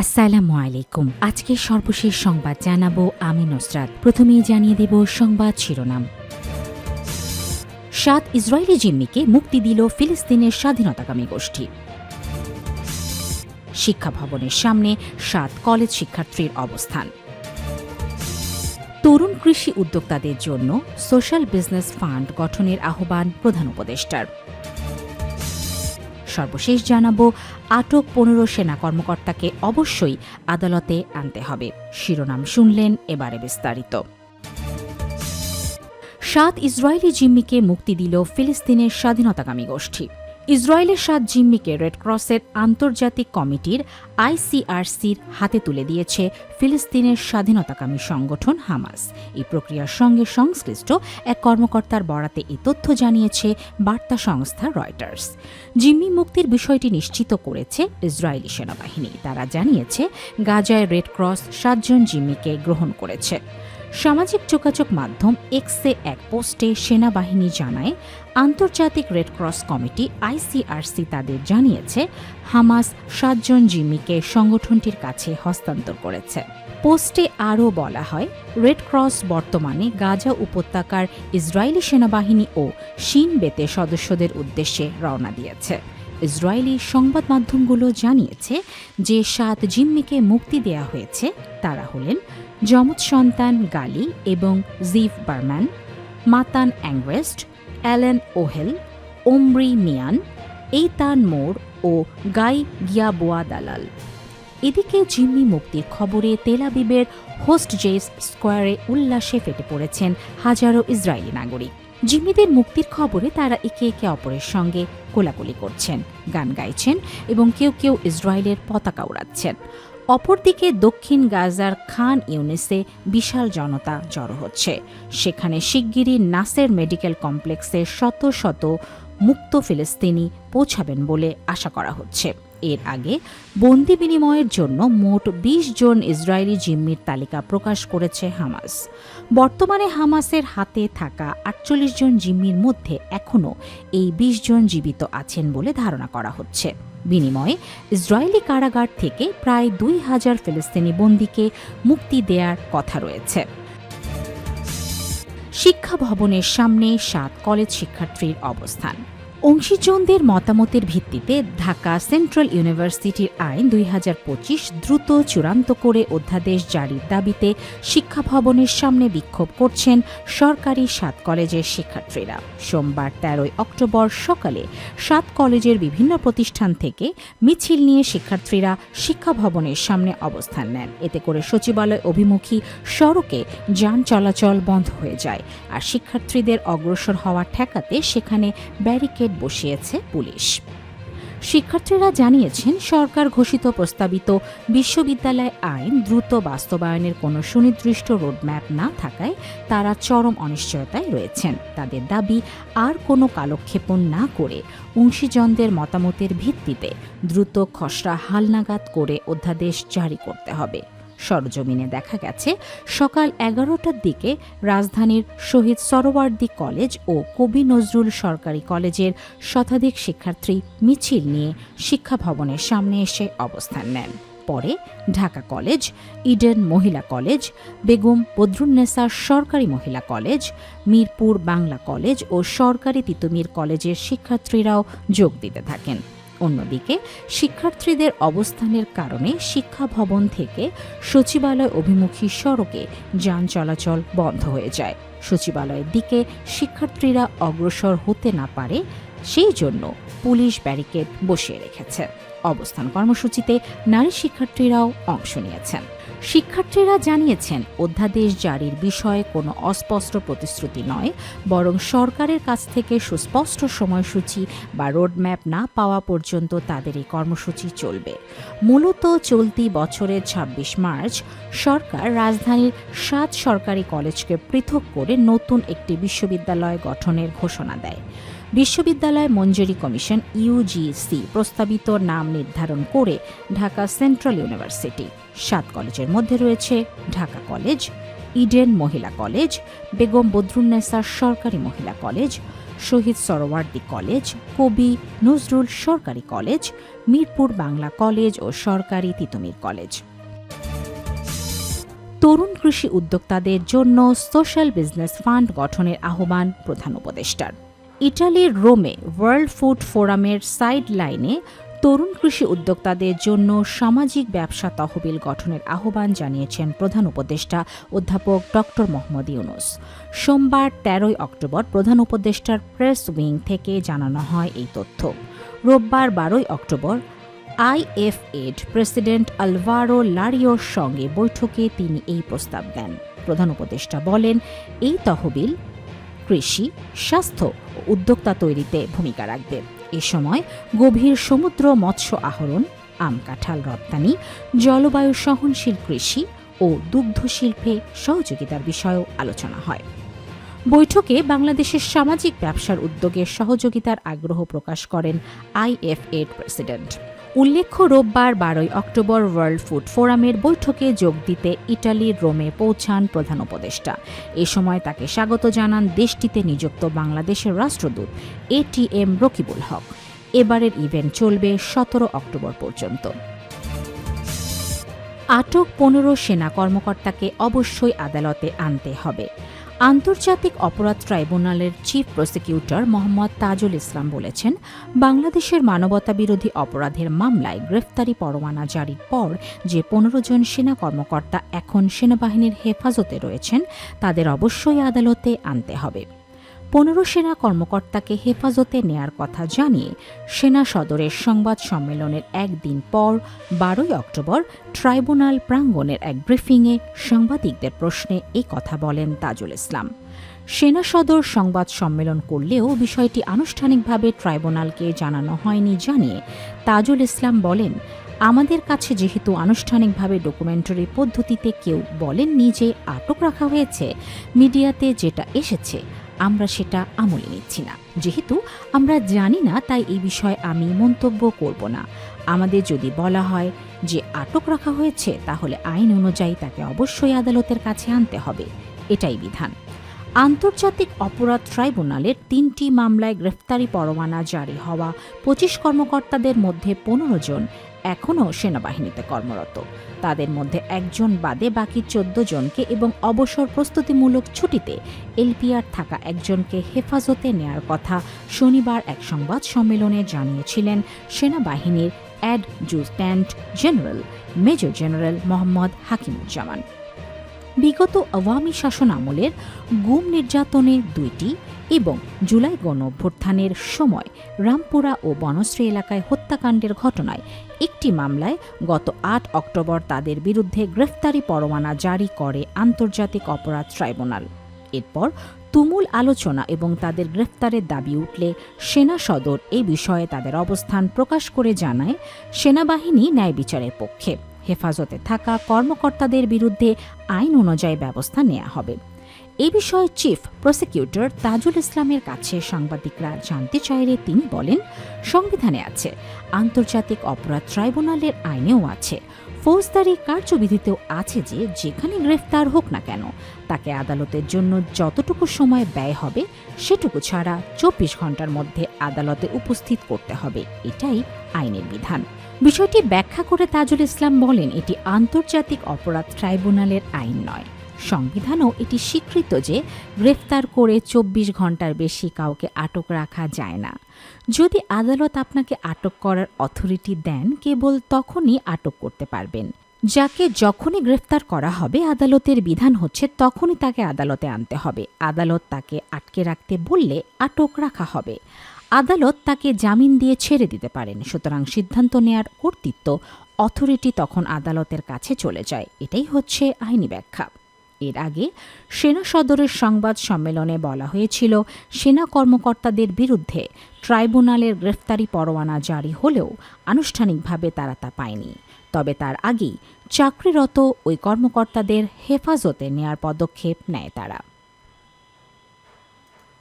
আসসালামু আলাইকুম। আজকের সর্বশেষ সংবাদ জানাব আমি নুসরাত। প্রথমেই জানিয়ে দেব সংবাদ শিরোনাম। সাত ইসরায়েলি জিম্মিকে মুক্তি দিল ফিলিস্তিনের স্বাধীনতাকামী গোষ্ঠী। শিক্ষা ভবনের সামনে সাত কলেজ শিক্ষার্থীর অবস্থান। তরুণ কৃষি উদ্যোক্তাদের জন্য সোশ্যাল বিজনেস ফান্ড গঠনের আহ্বান প্রধান উপদেষ্টার। সর্বশেষ জানাব, আটক পনেরো সেনা কর্মকর্তাকে অবশ্যই আদালতে আনতে হবে। শিরোনাম শুনলেন এবারে বিস্তারিত। সাত ইসরায়েলি জিম্মিকে মুক্তি দিল ফিলিস্তিনের স্বাধীনতাকামী গোষ্ঠী। ইসরায়েলের সাত জিম্মিকে রেড ক্রসের আন্তর্জাতিক কমিটির আইসিআরসির হাতে তুলে দিয়েছে ফিলিস্তিনের স্বাধীনতাকামী সংগঠন হামাস। এই প্রক্রিয়ার সঙ্গে সংশ্লিষ্ট এক কর্মকর্তার বরাতে এই তথ্য জানিয়েছে বার্তা সংস্থা রয়টার্স জিম্মি মুক্তির বিষয়টি নিশ্চিত করেছে ইসরায়েলি সেনাবাহিনী। তারা জানিয়েছে, গাজায় রেড ক্রস সাতজন জিম্মিকে গ্রহণ করেছে। সামাজিক যোগাযোগ মাধ্যম এক্সে এক পোস্টে সেনাবাহিনী জানায়, আন্তর্জাতিক রেড ক্রস কমিটি আইসিআরসি তাদের জানিয়েছে, হামাস সাতজন জিম্মিকে সংগঠনটির কাছে হস্তান্তর করেছে। পোস্টে আরও বলা হয়, রেড ক্রস বর্তমানে গাজা উপত্যকার ইসরায়েলি সেনাবাহিনী ও শিন বেতে সদস্যদের উদ্দেশ্যে রওনা দিয়েছে। ইসরায়েলি সংবাদ মাধ্যমগুলো জানিয়েছে যে সাত জিম্মিকে মুক্তি দেয়া হয়েছে। তারা হলেন যমজ সন্তান গালি এবং Ziv Berman Matan Angrest Alon Ohel, Omri Mian, Eitan Mor ও গাই গিয়াবোয়া দালাল। এদিকে জিম্মি মুক্তির খবরে তেলাবিবের হোস্ট জেস স্কোয়ারে উল্লাসে ফেটে পড়েছেন হাজারো ইসরায়েলি নাগরিক। জিম্মিদের মুক্তির খবরে তারা একে একে অপরের সঙ্গে কোলাকুলি করছেন, গান গাইছেন এবং কেউ কেউ ইসরায়েলের পতাকা উড়াচ্ছেন। অপরদিকে দক্ষিণ গাজার খান ইউনিসে বিশাল জনতা জড়ো হচ্ছে। সেখানে শিগগিরই নাসের মেডিকেল কমপ্লেক্সে শত শত মুক্ত ফিলিস্তিনি পৌঁছাবেন বলে আশা করা হচ্ছে। এর আগে বন্দি বিনিময়ের জন্য মোট ২০ জন ইসরায়েলি জিম্মির তালিকা প্রকাশ করেছে হামাস। বর্তমানে হামাসের হাতে থাকা আটচল্লিশ জন জিম্মির মধ্যে এখনও এই ২০ জন জীবিত আছেন বলে ধারণা করা হচ্ছে। বিনিময়ে ইসরায়েলি কারাগার থেকে প্রায় দুই হাজার ফিলিস্তিনি বন্দীকে মুক্তি দেওয়ার কথা রয়েছে। শিক্ষা ভবনের সামনে সাত কলেজ শিক্ষার্থীর অবস্থান। অংশীজনদের মতামতের ভিত্তিতে ঢাকা সেন্ট্রাল ইউনিভার্সিটির আইন দুই হাজার পঁচিশ দ্রুত চূড়ান্ত করে অধ্যাদেশ জারির দাবিতে শিক্ষা ভবনের সামনে বিক্ষোভ করছেন সরকারি সাত কলেজের শিক্ষার্থীরা। সোমবার তেরোই অক্টোবর সকালে সাত কলেজের বিভিন্ন প্রতিষ্ঠান থেকে মিছিল নিয়ে শিক্ষার্থীরা শিক্ষা ভবনের সামনে অবস্থান নেন। এতে করে সচিবালয় অভিমুখী সড়কে যান চলাচল বন্ধ হয়ে যায়। আর শিক্ষার্থীদের অগ্রসর হওয়া ঠেকাতে সেখানে ব্যারিকেড বসিয়েছে পুলিশ। শিক্ষার্থীরা জানিয়েছেন, সরকার ঘোষিত প্রস্তাবিত বিশ্ববিদ্যালয় আইন দ্রুত বাস্তবায়নের কোনো সুনির্দিষ্ট রোডম্যাপ না থাকায় তারা চরম অনিশ্চয়তায় রয়েছেন। তাদের দাবি, আর কোনো কালক্ষেপণ না করে অংশীজনদের মতামতের ভিত্তিতে দ্রুত খসড়া হালনাগাদ করে অধ্যাদেশ জারি করতে হবে। সরজমিনে দেখা গেছে, সকাল এগারোটার দিকে রাজধানীর শহীদ সরোয়ার্দী কলেজ ও কবি নজরুল সরকারি কলেজের শতাধিক শিক্ষার্থী মিছিল নিয়ে শিক্ষা ভবনের সামনে এসে অবস্থান নেন। পরে ঢাকা কলেজ, ইডেন মহিলা কলেজ, বেগম বদরুন্নেসা সরকারি মহিলা কলেজ, মিরপুর বাংলা কলেজ ও সরকারি তিতুমির কলেজের শিক্ষার্থীরাও যোগ দিতে থাকেন। অন্যদিকে, শিক্ষার্থীদের অবস্থানের কারণে শিক্ষা ভবন থেকে সচিবালয় অভিমুখী সড়কে যান চলাচল বন্ধ হয়ে যায়। সচিবালয়ের দিকে শিক্ষার্থীরা অগ্রসর হতে না পারে সেই জন্য পুলিশ ব্যারিকেড বসিয়ে রেখেছে। অবস্থান কর্মসূচিতে নারী শিক্ষার্থীরাও অংশ নিয়েছেন। শিক্ষার্থীরা জানিয়েছেন, অধ্যাদেশ জারির বিষয়ে কোনো অস্পষ্ট প্রতিশ্রুতি নয়, বরং সরকারের কাছ থেকে সুস্পষ্ট সময়সূচি বা রোডম্যাপ না পাওয়া পর্যন্ত তাদের এই কর্মসূচি চলবে। মূলত চলতি বছরের ২৬ মার্চ সরকার রাজধানীর সাত সরকারি কলেজকে পৃথক করে নতুন একটি বিশ্ববিদ্যালয় গঠনের ঘোষণা দেয়। বিশ্ববিদ্যালয় মঞ্জুরি কমিশন ইউজিসি প্রস্তাবিত নাম নির্ধারণ করে ঢাকা সেন্ট্রাল ইউনিভার্সিটি। সাত কলেজের মধ্যে রয়েছে ঢাকা কলেজ, ইডেন মহিলা কলেজ, বেগম বদরুন্নেসা সরকারি মহিলা কলেজ, শহীদ সরোয়ার্দী কলেজ, কবি নজরুল সরকারি কলেজ, মিরপুর বাংলা কলেজ ও সরকারি তিতুমির কলেজ। তরুণ কৃষি উদ্যোক্তাদের জন্য সোশ্যাল বিজনেস ফান্ড গঠনের আহ্বান প্রধান উপদেষ্টার। ইটালির রোমে ওয়ার্ল্ড ফুড ফোরামের সাইড লাইনে তরুণ কৃষি উদ্যোক্তাদের জন্য সামাজিক ব্যবসা তহবিল গঠনের আহ্বান জানিয়েছেন প্রধান উপদেষ্টা অধ্যাপক ড মোহাম্মদ ইউনুস। সোমবার তেরোই অক্টোবর প্রধান উপদেষ্টার প্রেস উইং থেকে জানানো হয় এই তথ্য। রোববার বারোই অক্টোবর আইএফএড প্রেসিডেন্ট আলভারো লারিওর সঙ্গে বৈঠকে তিনি এই প্রস্তাব দেন। প্রধান উপদেষ্টা বলেন, এই তহবিল কৃষি, স্বাস্থ্য ও উদ্যোক্তা তৈরিতে ভূমিকা রাখবে। এ সময় গভীর সমুদ্র মৎস্য আহরণ, আম কাঁঠাল রপ্তানি, জলবায়ু সহনশীল কৃষি ও দুগ্ধ শিল্পে সহযোগিতার বিষয়েও আলোচনা হয়। বৈঠকে বাংলাদেশের সামাজিক ব্যবসার উদ্যোগে সহযোগিতার আগ্রহ প্রকাশ করেন আইএফএড প্রেসিডেন্ট। উল্লেখ্য, রোববার বারোই অক্টোবর ওয়ার্ল্ড ফুড ফোরামের বৈঠকে যোগ দিতে ইটালির রোমে পৌঁছান প্রধান উপদেষ্টা। এ সময় তাকে স্বাগত জানান দেশটিতে নিযুক্ত বাংলাদেশের রাষ্ট্রদূত এটিএম রকিবুল হক। এবারের ইভেন্ট চলবে সতেরো অক্টোবর পর্যন্ত। আটক পনেরো সেনা কর্মকর্তাকে অবশ্যই আদালতে আনতে হবে। আন্তর্জাতিক অপরাধ ট্রাইব্যুনালের চিফ প্রসিকিউটর মোহাম্মদ তাজুল ইসলাম বলেছেন, বাংলাদেশের মানবতা বিরোধী অপরাধের মামলায় গ্রেফতারি পরোয়ানা জারির পর যে পনেরো জন সেনা কর্মকর্তা এখন সেনাবাহিনীর হেফাজতে রয়েছেন, তাদের অবশ্যই আদালতে আনতে হবে। পনেরো সেনা কর্মকর্তাকে হেফাজতে নেয়ার কথা জানিয়ে সেনা সদরের সংবাদ সম্মেলনের একদিন পর বারোই অক্টোবর ট্রাইব্যুনাল প্রাঙ্গণের এক ব্রিফিংয়ে সাংবাদিকদের প্রশ্নে এই কথা বলেন তাজুল ইসলাম। সেনা সদর সংবাদ সম্মেলন করলেও বিষয়টি আনুষ্ঠানিকভাবে ট্রাইব্যুনালকে জানানো হয়নি জানিয়ে তাজুল ইসলাম বলেন, আমাদের কাছে যেহেতু আনুষ্ঠানিকভাবে ডকুমেন্টারি পদ্ধতিতে কেউ বলেননি যে আটক রাখা হয়েছে, মিডিয়াতে যেটা এসেছে আমরা সেটা আমলে নিচ্ছি না। যেহেতু আমরা জানি না, তাই এই বিষয়ে আমি মন্তব্য করব না। আমাদের যদি বলা হয় যে আটক রাখা হয়েছে, তাহলে আইন অনুযায়ী তাকে অবশ্যই আদালতের কাছে আনতে হবে। এটাই বিধান। আন্তর্জাতিক অপরাধ ট্রাইব্যুনালের তিনটি মামলায় গ্রেফতারি পরোয়ানা জারি হওয়া পঁচিশ কর্মকর্তাদের মধ্যে পনেরো জন এখনও সেনাবাহিনীতে কর্মরত। তাদের মধ্যে একজন বাদে বাকি চোদ্দ জনকে এবং অবসর প্রস্তুতিমূলক ছুটিতে এলপিআর থাকা একজনকে হেফাজতে নেয়ার কথা শনিবার এক সংবাদ সম্মেলনে জানিয়েছিলেন সেনাবাহিনীর adjutant general, major general Mohammad Hakimuzzaman. বিগত আওয়ামী শাসন আমলের গুম নির্যাতনে দুইটি এবং জুলাই গণ অভ্যুত্থানের সময় রামপুরা ও বনশ্রী এলাকায় হত্যাকাণ্ডের ঘটনায় একটি মামলায় গত আট অক্টোবর তাদের বিরুদ্ধে গ্রেফতারি পরোয়ানা জারি করে আন্তর্জাতিক অপরাধ ট্রাইব্যুনাল। এরপর তুমুল আলোচনা এবং তাদের গ্রেফতারের দাবি উঠলে সেনা সদর এ বিষয়ে তাদের অবস্থান প্রকাশ করে জানায় সেনাবাহিনী ন্যায় বিচারের পক্ষে। হেফাজতে থাকা কর্মকর্তাদের বিরুদ্ধে আইন অনুযায়ী ব্যবস্থা নেওয়া হবে। এ বিষয়ে চিফ প্রসিকিউটর তাজুল ইসলামের কাছে সাংবাদিকরা জানতে চাইলে তিনি বলেন, সংবিধানে আছে, আন্তর্জাতিক অপরাধ ট্রাইব্যুনালের আইনেও আছে, ফৌজদারি কার্যবিধিতেও আছে যে যেখানে গ্রেফতার হোক না কেন, তাকে আদালতের জন্য যতটুকু সময় ব্যয় হবে সেটুকু ছাড়া চব্বিশ ঘণ্টার মধ্যে আদালতে উপস্থিত করতে হবে, এটাই আইনের বিধান। বিষয়টি ব্যাখ্যা করে তাজুল ইসলাম বলেন, এটি আন্তর্জাতিক অপরাধ ট্রাইব্যুনালের আইন নয়। সংবিধানও এটি স্বীকৃত যে, গ্রেফতার করে চব্বিশ ঘণ্টার বেশি কাউকে আটক রাখা যায় না। যদি আদালত আপনাকে আটক করার অথরিটি দেন, কেবল তখনই আটক করতে পারবেন। যাকে যখনই গ্রেফতার করা হবে, আদালতের বিধান হচ্ছে তখনই তাকে আদালতে আনতে হবে। আদালত তাকে আটকে রাখতে বললে আটক রাখা হবে। আদালত তাকে জামিন দিয়ে ছেড়ে দিতে পারেন। সুতরাং সিদ্ধান্ত নেয়ার কর্তৃত্ব অথরিটি তখন আদালতের কাছে চলে যায়। এটাই হচ্ছে আইনি ব্যাখ্যা। এর আগে সেনা সদরের সংবাদ সম্মেলনে বলা হয়েছিল, সেনা কর্মকর্তাদের বিরুদ্ধে ট্রাইব্যুনালের গ্রেফতারি পরোয়ানা জারি হলেও আনুষ্ঠানিকভাবে তারা তা পায়নি। তবে তার আগেই চাকরিরত ওই কর্মকর্তাদের হেফাজতে নেয়ার পদক্ষেপ নেয় তারা।